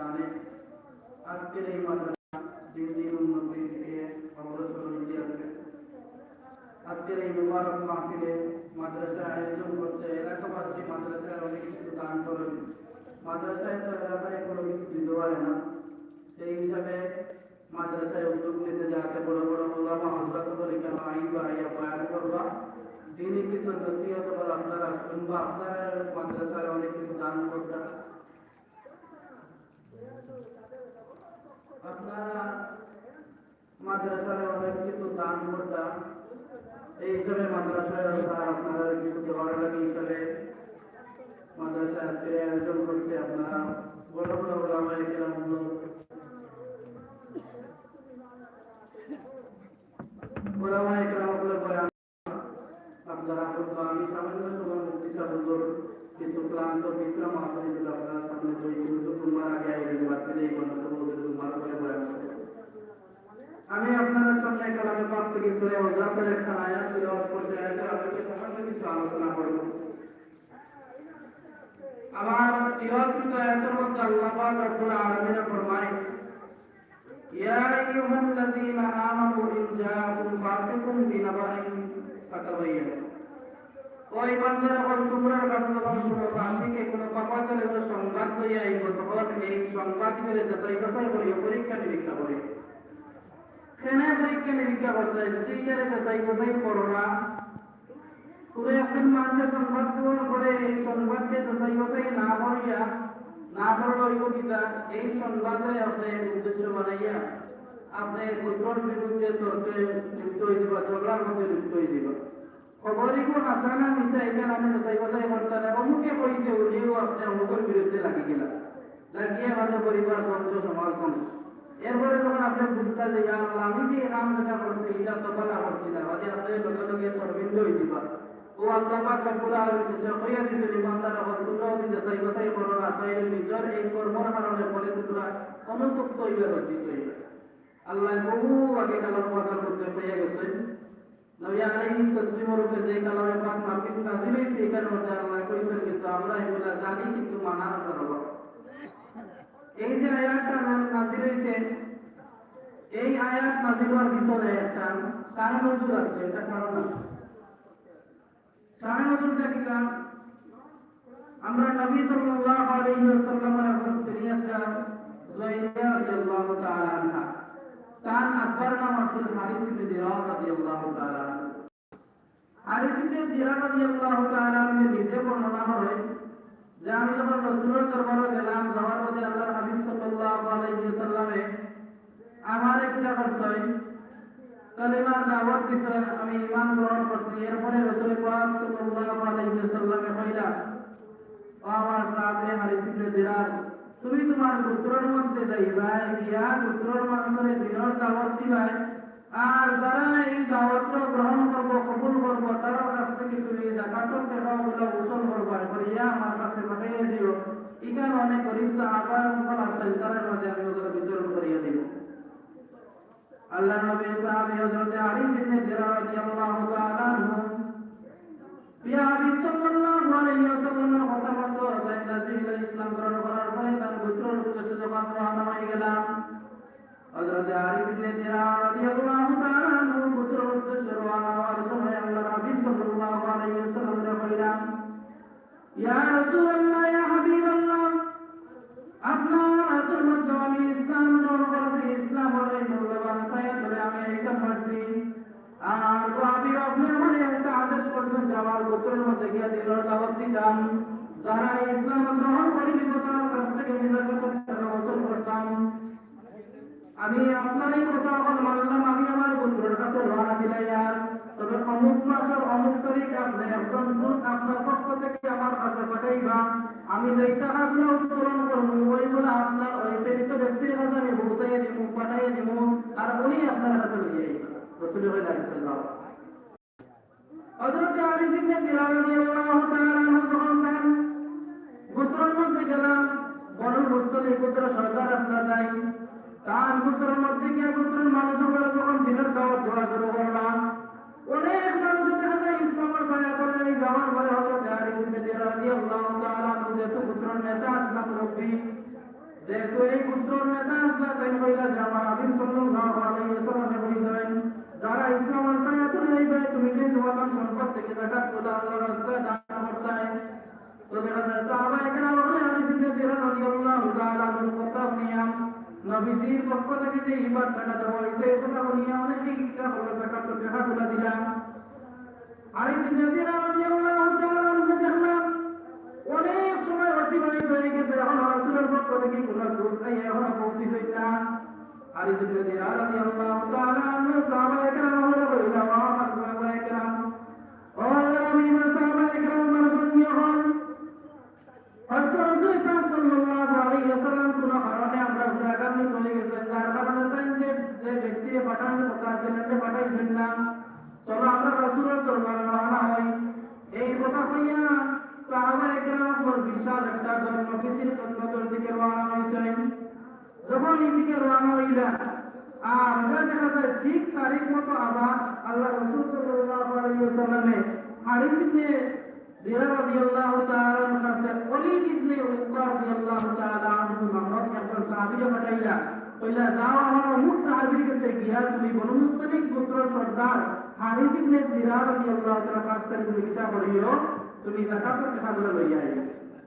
জানে। আজকের এই মাদ্রাসা দিন দিন উন্নতির দিকে অগ্রসর হয়ে আছে আজকের এই মুবারক মাহফিলে মাদ্রাসা আয়োজন করছে এলাকাবাসী মাদ্রাসায় অনেক কিছু দান করেন মাদ্রাসায় তো এলাকায় কোনো কিছু দিতে পারে না। সেই হিসাবে মাদ্রাসায় উদ্যোগ নিতে যাতে বড় বড় ওলামা হজরত করে কেন আইবা আইয়া বয়ান করবা? দিনই কিছু নসিহত করে আপনারা শুনবা, আপনারা মাদ্রাসায় অনেক কিছু দান করবেন। আপনারা মাদ্রাসায় অনেক কিছু দান করতাম এই হিসাবে মাদ্রাসায় স্যার আপনারা কিছু দেওয়ার লাগে হিসাবে মাদ্রাসা আজকে আয়োজন করছে আপনারা বড় বড় ওলামা এখানে ওলামা এখানে পরে আপনারা আপনারা আমি সামান্য সময় মুক্তি সাধন কিছু ক্লান্ত বিশ্রাম আসলে যদি আপনারা সামনে দুই কিন্তু তোমার আগে আগে বাচ্চা এই কোনো সমুদ্র তোমার করে বয়ান করতে আমি আপনার সামনে কালামে পাক থেকে সরে ওজাতের একটা আয়াত তিলাওয়াত করতে কিছু আলোচনা করব। আমার তিলাওয়াতকৃত আয়াতের মধ্যে আল্লাহ পাক রব্বুল আলামিন ফরমায় ইয়া আইয়ুহাল্লাযীনা আমানু ইন জাআকুম ফাসিকুন বিনাবাইন ফাতাবায়ানু ওই বান্দারা তোমরা বান্দা শুনো ফাসিকে কোনো পাপাচারের সংবাদ লইয়া আইব তখন এই সংবাদ মেরে যাচাই বাছাই করিও পরীক্ষা নিরীক্ষা করিও কেন পরীক্ষা নিরীক্ষা করতে টিচারে লিপ্ত হয়ে যাবা ঝগড়ার মধ্যে লিপ্ত হয়ে আমি যাচাই বাছাই করতে না অমুকে কইছে উনিও আপনি অমুকের বিরুদ্ধে লাগি গেলা। লাগিয়ে আমাদের পরিবার বংশ সমাজ বংশ এরপরে যখন আপনি বুঝতে যে, ইয়া আল্লাহ, আমি যে নাম যেটা করছি, এটা তো বলা করছি না। আজ আপনি লগে লগে সর্বিন্দ হয়ে দিবা ও আল্লাহ পাক রব্বুল আলামিন শেষ কইয়া দিছে ইমানদার হল তোমরা যদি যাচাই বাছাই করো না তাইলে নিজের এই কর্মর কারণে বলে তোমরা অনুতপ্ত হইবে, লজ্জিত হইবে আল্লাহ বহু আগে কালাম কথা করতে পেয়ে গেছে নবী আলাইহি তাসলিমের উপরে যে কালামে পাক মাফিক নাজিল হইছে এখানে আল্লাহ কইছেন, কিন্তু আমরা এগুলা জানি, কিন্তু মানার করব এই যে আয়াতটা নাজিল হয়েছে এই আয়াত নাজিল হওয়ার পিছনে একটা সারা নজর আছে এটা কারণ আছে সারা নজরটা কি কারণ আমরা নবী সাল্লাল্লাহু আলাইহি ওয়াসাল্লামের একজন স্ত্রীটা জুয়াইরিয়া রাদিয়াল্লাহু তাআলা আনহা তার আকবর নাম আসল হারিস ইবনে দিরার রাদিয়াল্লাহু তাআলা হারিস ইবনে দিরার রাদিয়াল্লাহু তাআলা নিজে বর্ণনা হয় যে আমি যখন রসুলের দরবারে গেলাম, যাওয়ার পথে আল্লাহ হাবিব সাল্লাল্লাহু আলাইহি ওয়াসাল্লামে আমার একটা করছই কালিমা দাওয়াত দিছে আমি ঈমান গ্রহণ করছি। এরপরে রাসূল পাক সাল্লাল্লাহু আলাইহি ওয়াসাল্লামে কইলা, ও আমার সাহাবে হারিস ইবনে তুমি তোমার পুত্রের মধ্যে যাইবা, গিয়া পুত্রের মানুষের দিনের দাওয়াত দিবাই আর যারা এই দাওয়াতটা গ্রহণ করব কবুল করব তার কাছ থেকে তুমি জাকাতর টাকাগুলো উসল করবা করিয়া আমার কাছে দিব। আল্লাহ নবী সাহাবী হযরত আলী ইবনে জিরা রাদিয়াল্লাহু তাআলা আমি আপনারই কথা এখন মানলাম, আমি আমার গোত্রের কাছে দিলাই আর তবে অমুক মাসের অমুক তারিখ আপনি একজন দূত আপনার পক্ষ থেকে আমার কাছে পাঠাইবা। আমি যেই টাকাগুলো উত্তোলন করব, ওইগুলো আপনার ওই প্রেরিত ব্যক্তির কাছে আমি পৌঁছাইয়ে দিব পাঠাইয়ে দিব আর উনি আপনার কাছে লইয়ে রসুল হয়ে যাচ্ছিলাম হযরত আলী রাদিয়াল্লাহু তাআলা যখন তার গোত্রের মধ্যে গেলাম বনু মুস্তলিক গোত্র সর্দার রাস্তা যাই তার গোত্রের মধ্যে গিয়ে গোত্রের মানুষগুলো যখন দিনের দাওয়াত দেওয়া শুরু করলাম, অনেক মানুষ দেখা যায় ইসলামের ছায়া করে এই যাওয়ার পরে হযরত আলী ইবনে বিলাল রাদিয়াল্লাহু তাআলা আনহু যেহেতু গোত্রের নেতা, আসলাম রব্বি। যেহেতু এই পুত্রর নেতা আসলা তাই কইলা যে আমার আবির সাল্লাল্লাহু আলাইহি ওয়াসাল্লামে কইছেন যারা ইসলাম আর সায়াত লইবে তুমি যে তোমার সম্পদ থেকে জাকাত তোলা আল্লাহর রাস্তায় দান করতে তো দেখা যায় সাহাবা একরাম বলে আমি সিদ্দিক রাদিয়াল্লাহু তাআলা আনহু কথা নিয়াম নবীজির পক্ষ থেকে যে ইবাদতটা দেওয়া হয়েছে কথা নিয়ে অনেকেই ইচ্ছা হলো জাকাত তো দেখা দিলাম। আর এই সিদ্দিক রাদিয়াল্লাহু তাআলা আনহু দেখলাম অনেক সময় অতিবাহিত হয়ে গেছে, এখন রাসূলের পক্ষ থেকে কোনো দূর নাই, এখন পৌঁছি হইত না। আর এই সিদ্দিক রাদিয়াল্লাহু তাআলা আনহু সাহাবায়ে একরাম বলে কইলা আমার সাহাবা একরাম ও আমি সাহাবা একরাম মানসুনিয় হন হয়তো রাসূল পাক সাল্লাল্লাহু আলাইহি ওয়াসাল্লাম কোন কারণে আমরা গুনাহগার হয়ে গেছেন যার কারণে তাই যে যে ব্যক্তি পাঠানোর কথা ছিলেন যে পাঠাইছেন না চলো আমরা রাসূলের দরবারে রওনা হই এই কথা কইয়া সাহাবা একরাম পর বিশাল একটা দল নবীজির খন্দকের দিকে রওনা হইছেন যখন এই দিকে রওনা হইলা আর আমরা দেখা যায় ঠিক তারিখ মতো আবার আল্লাহ রসুল সাল্লাল্লাহু আলাইহি ওয়াসাল্লামে হারিস ইবনে দিরা রাদিয়াল্লাহু তাআলা এর কাছে ওলীদ ইবনে উকবা রাদিয়াল্লাহু তাআলা আনহু নামক একজন সাহাবীকে পাঠাইলা কইলা যাও আমার অমুক সাহাবীর কাছে গিয়া তুমি বনু মুস্তালিক পুত্র সর্দার হারিস ইবনে দিরা রাদিয়াল্লাহু তাআলা কাছ থেকে তুমি কিতাব পড়িও তুমি যাকাতের কথাগুলো লইয়া আইও ইধারে দেখা যায়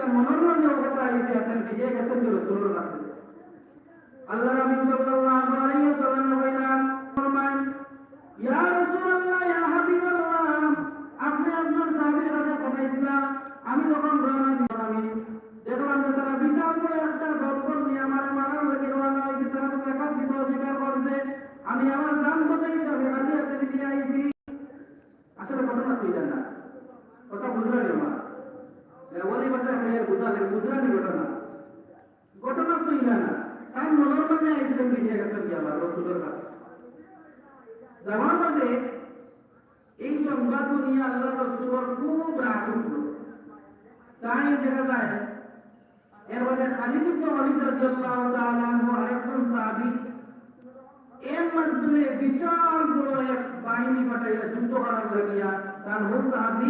থেকে মনোরঞ্জন কথা আইসে আপনি ভিজে গেছেন যে রসুলের কাছে আল্লাহ নবী সাল্লাল্লাহু আলাইহি ওয়াসাল্লাম বলেন ফরমান ইয়া রাসূলুল্লাহ, ইয়া হাবিবাল্লাহ, আপনি আপনার সাহাবীর কাছে পাঠাইছিলাম, আমি যখন রওনা দিলাম আমি দেখলাম যে তারা বিশাল বড় একটা দলবল নিয়ে আমার মারার লাগে রওনা হয়েছে, তারা তো জাকাত দিতে অস্বীকার করছে। আমি আমার জান বাঁচাইতে আমি হাতে নিয়ে আইছি। আসলে ঘটনা তুই জান কথা বুঝলেন আমার ভাষায় মেয়ের বুঝালে বুঝলানি ঘটনা। ঘটনা তুই না তার মনের মাঝে এসে মিলিয়ে গেছে কি আমার, রসুলের কাছে। যাওয়ার মাঝে এই সংবাদ নিয়ে আল্লাহ রসুলের খুব রাগ উঠল। তাই দেখা যায়, এর মধ্যে খালিদ ইবনে ওয়ালিদ রাদিয়াল্লাহু তাআলা আনহু আরেকজন সাহাবী এর মাধ্যমে বিশাল বড় এক বাহিনী পাঠাইয়া যুদ্ধ করার লাগিয়া তার সাহাবি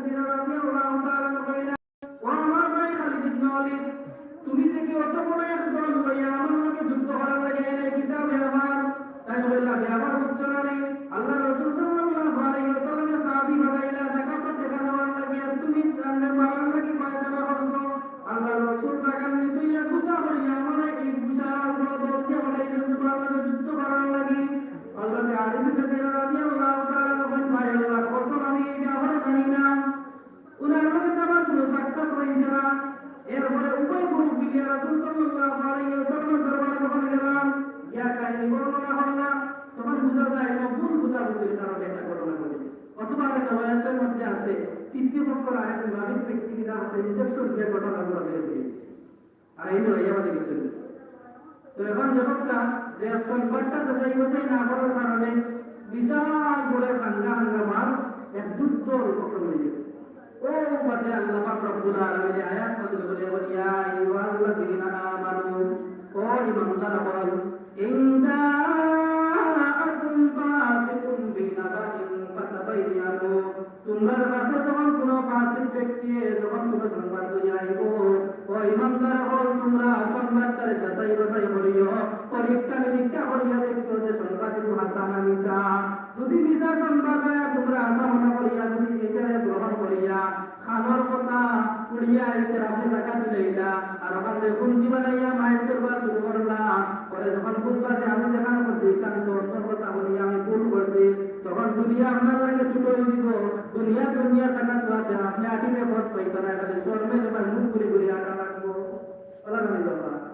হারিস ইবনে দিরা ইয়া কাহিনী বর্ণনা করলাম তখন বোঝা যায় ভুল বুঝাবুঝির কারণে একটা ঘটনা ঘটে অথবা একটা মধ্যে আছে, তৃতীয় পক্ষ আরেক নাবিক ব্যক্তিরা আছে নিজস্ব যে ঘটনাগুলো বের দিয়েছে আর এই হলো আমাদের কিছু তো এখন যতটা যে সংবাদটা যাচাই বাছাই না করার কারণে বিশাল বড় হাঙ্গা হাঙ্গামার এক যুদ্ধ উপক্রম হয়ে গেছে। ও পথে আল্লাহ পাক রব্বুল আলামিন আয়াত নাযিল করে ইয়া আইয়ুহাল্লাযীনা আমানু, ও ঈমানদার বল ইন জাআকুম ফাসিকুন বিনাবাইন ফাতাবাইয়ানু তোমরা সংবাদ সংবাদটারে যাচাই বাছাই করিও খাবার কথা উড়িয়া এসে আপনি টাকা আর ওখানে পুঞ্জি বানাইয়া মায়ের করবার শুরু করলা। পরে যখন दुनिया हमारे लगे सुकोरी को दुनिया दुनिया सगत बात है आपने आटी में बहुत पैसा ना करे स्वर्ग में जब मुंह पूरी पूरी आटा को अलग नहीं होता